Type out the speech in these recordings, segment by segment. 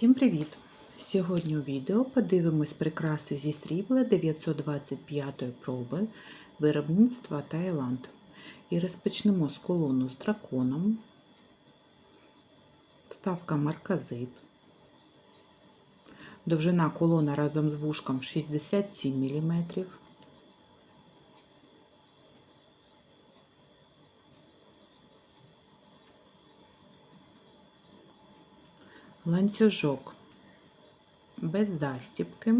Всім привіт! Сьогодні у відео подивимось прикраси зі срібла 925 проби виробництва Таїланд. І розпочнемо з колону з драконом, вставка марказит. Довжина колона разом з вушком 67 мм. Ланцюжок без застіпки.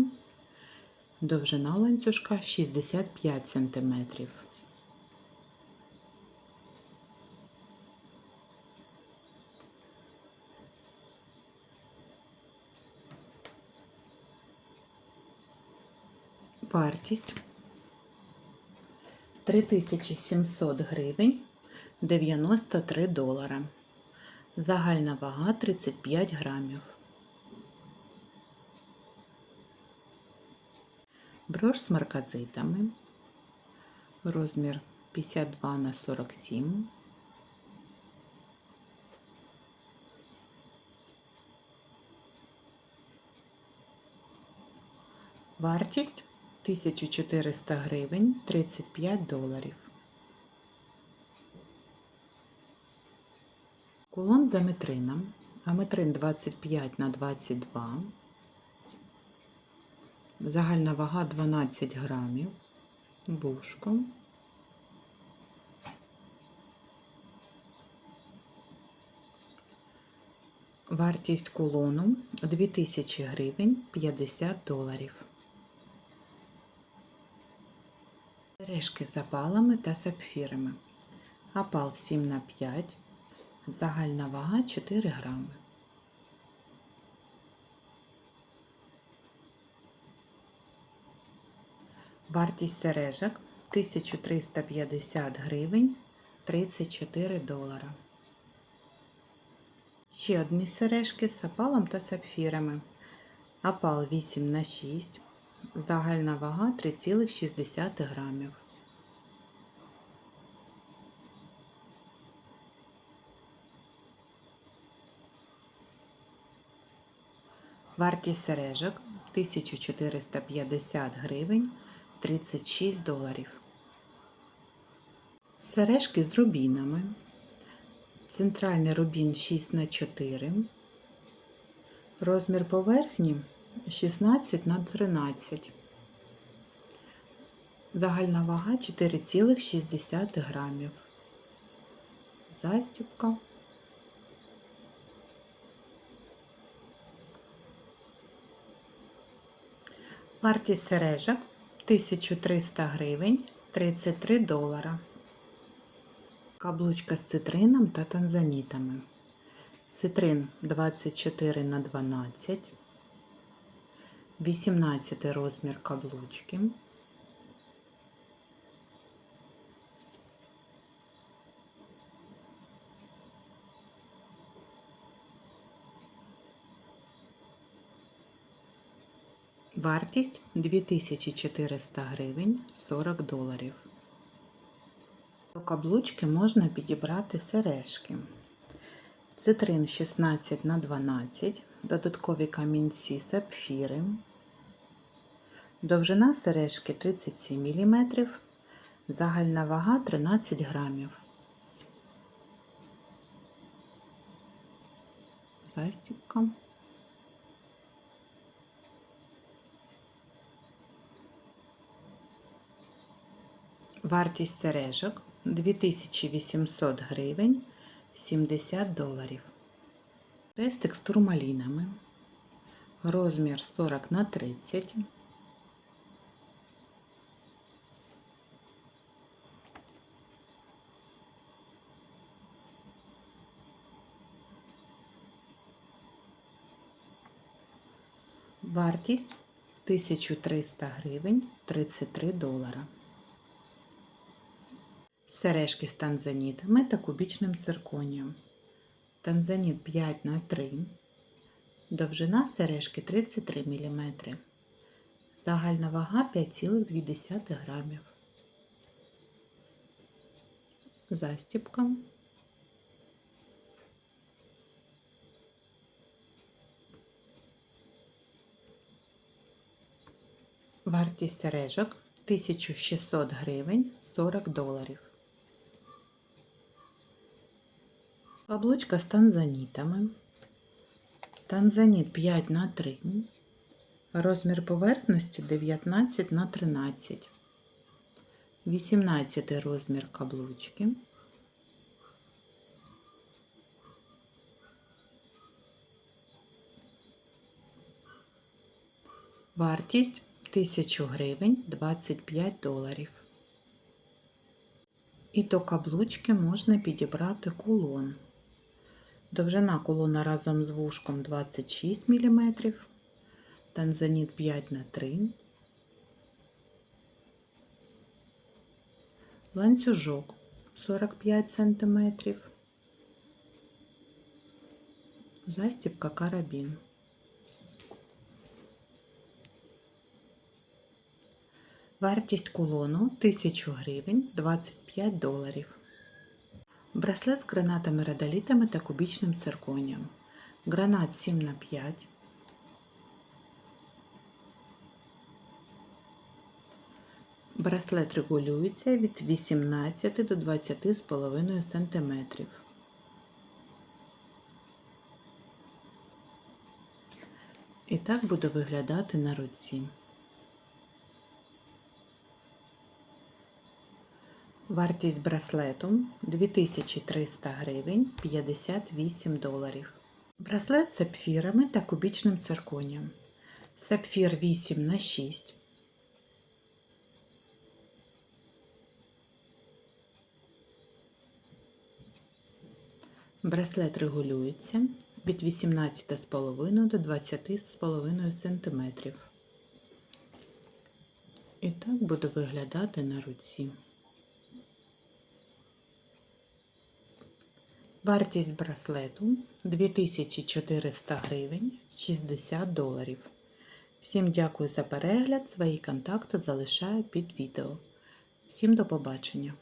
Довжина ланцюжка 65 см. Вартість 3700 гривень 93 долара. Загальна вага 35 грамів. Брош з марказитами. Розмір 52 на 47. Вартість 1400 гривень 35 доларів. Кулон за метрином. Аметрин 25 на 22. Загальна вага 12 грамів. Бушко. Вартість кулону 2000 гривень 50 доларів. Сережки з опалами та сапфірами. Опал 7 на 5. Загальна вага 4 грами. Вартість сережок 1350 гривень 34 долара. Ще одні сережки з опалом та сапфірами. Опал 8 на 6. Загальна вага 3,6 грамів. Вартість сережок 1450 гривень 36 доларів. Сережки з рубінами. Центральний рубін 6 на 4. Розмір поверхні 16 на 13. Загальна вага 4,6 грамів. Застібка. Вартість сережок 1300 гривень 33 долара. Каблучка з цитрином та танзанітами. Цитрин 24 на 12. 18 розмір каблучки. Вартість 2400 гривень 40 доларів. До каблучки можна підібрати сережки. Цитрин 16 на 12, додаткові камінці сапфіри. Довжина сережки 37 мм, загальна вага 13 грамів. Застібка. Вартість сережок 2800 гривень 70 доларів. Рестик з турмалінами. Розмір 40 на 30. Вартість 1300 гривень 33 долара сережки з танзаніт метакубічним цирконієм. Танзаніт 5 на 3 довжина сережки 33 мм. Загальна вага 5,2 г. Застібка. Вартість сережок 1600 гривень 40 доларів. Каблучка з танзанітами. Танзаніт 5 на 3. Розмір поверхності 19 на 13. 18 розмір каблучки. Вартість 1000 гривень 25 доларів. І до каблучки можна підібрати кулон. Довжина кулона разом з вушком 26 мм, танзаніт 5 на 3 ланцюжок 45 см, застібка карабін. Вартість кулону 1000 гривень 25 доларів. Браслет з гранатами радолітами та кубічним цирконієм. Гранат 7 на 5 Браслет регулюється від 18 до 20,5 см. І так буде виглядати на руці. Вартість браслету 2300 гривень 58 доларів. Браслет з сапфірами та кубічним цирконієм. Сапфір 8 на 6 Браслет регулюється від 18,5 до 20,5 см. І так буде виглядати на руці. Вартість браслету 2400 гривень 60 доларів. Всім дякую за перегляд. Свої контакти залишаю під відео. Всім до побачення!